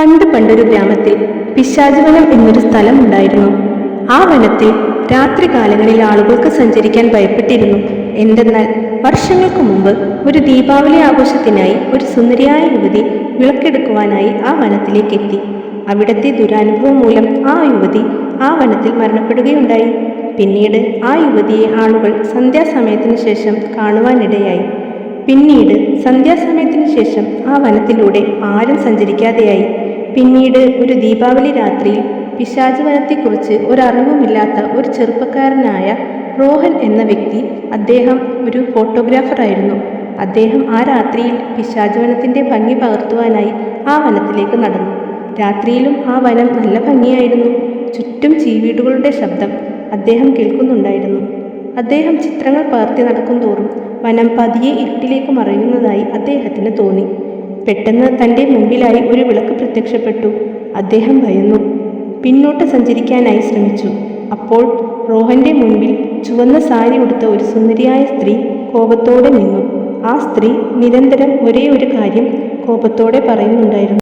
പണ്ട് പണ്ടൊരു ഗ്രാമത്തിൽ പിശാചുവനം എന്നൊരു സ്ഥലം ഉണ്ടായിരുന്നു. ആ വനത്തിൽ രാത്രികാലങ്ങളിൽ ആളുകൾക്ക് സഞ്ചരിക്കാൻ ഭയപ്പെട്ടിരുന്നു. എന്തെന്നാൽ വർഷങ്ങൾക്ക് മുമ്പ് ഒരു ദീപാവലി ആഘോഷത്തിനായി ഒരു സുന്ദരിയായ യുവതി വിളക്കെടുക്കുവാനായി ആ വനത്തിലേക്ക് എത്തി. അവിടത്തെ ദുരനുഭവം മൂലം ആ യുവതി ആ വനത്തിൽ മരണപ്പെടുകയുണ്ടായി. പിന്നീട് ആ യുവതിയെ ആളുകൾ സന്ധ്യാസമയത്തിനു ശേഷം കാണുവാനിടയായി. പിന്നീട് സന്ധ്യാസമയത്തിനു ശേഷം ആ വനത്തിലൂടെ ആരും സഞ്ചരിക്കാതെയായി. പിന്നീട് ഒരു ദീപാവലി രാത്രിയിൽ പിശാചവനത്തെക്കുറിച്ച് ഒരറിവുമില്ലാത്ത ഒരു ചെറുപ്പക്കാരനായ റോഹൻ എന്ന വ്യക്തി അദ്ദേഹം ഒരു ഫോട്ടോഗ്രാഫറായിരുന്നു. അദ്ദേഹം ആ രാത്രിയിൽ പിശാച് വനത്തിന്റെ ഭംഗി പകർത്തുവാനായി ആ വനത്തിലേക്ക് നടന്നു. രാത്രിയിലും ആ വനം നല്ല ഭംഗിയായിരുന്നു. ചുറ്റും ചീവീടുകളുടെ ശബ്ദം അദ്ദേഹം കേൾക്കുന്നുണ്ടായിരുന്നു. അദ്ദേഹം ചിത്രങ്ങൾ പകർത്തി നടക്കും തോറും വനം പതിയെ ഇരുട്ടിലേക്ക് മറയുന്നതായി അദ്ദേഹത്തിന് തോന്നി. പെട്ടെന്ന് തന്റെ മുമ്പിലായി ഒരു വിളക്ക് പ്രത്യക്ഷപ്പെട്ടു. അദ്ദേഹം ഭയന്നു. പിന്നോട്ട് സഞ്ചരിക്കാനായി ശ്രമിച്ചു. അപ്പോൾ റോഹന്റെ മുൻപിൽ ചുവന്ന സാരി ഉടുത്ത ഒരു സുന്ദരിയായ സ്ത്രീ കോപത്തോടെ നിന്നു. ആ സ്ത്രീ നിരന്തരം ഒരേ ഒരു കാര്യം കോപത്തോടെ പറയുന്നുണ്ടായിരുന്നു.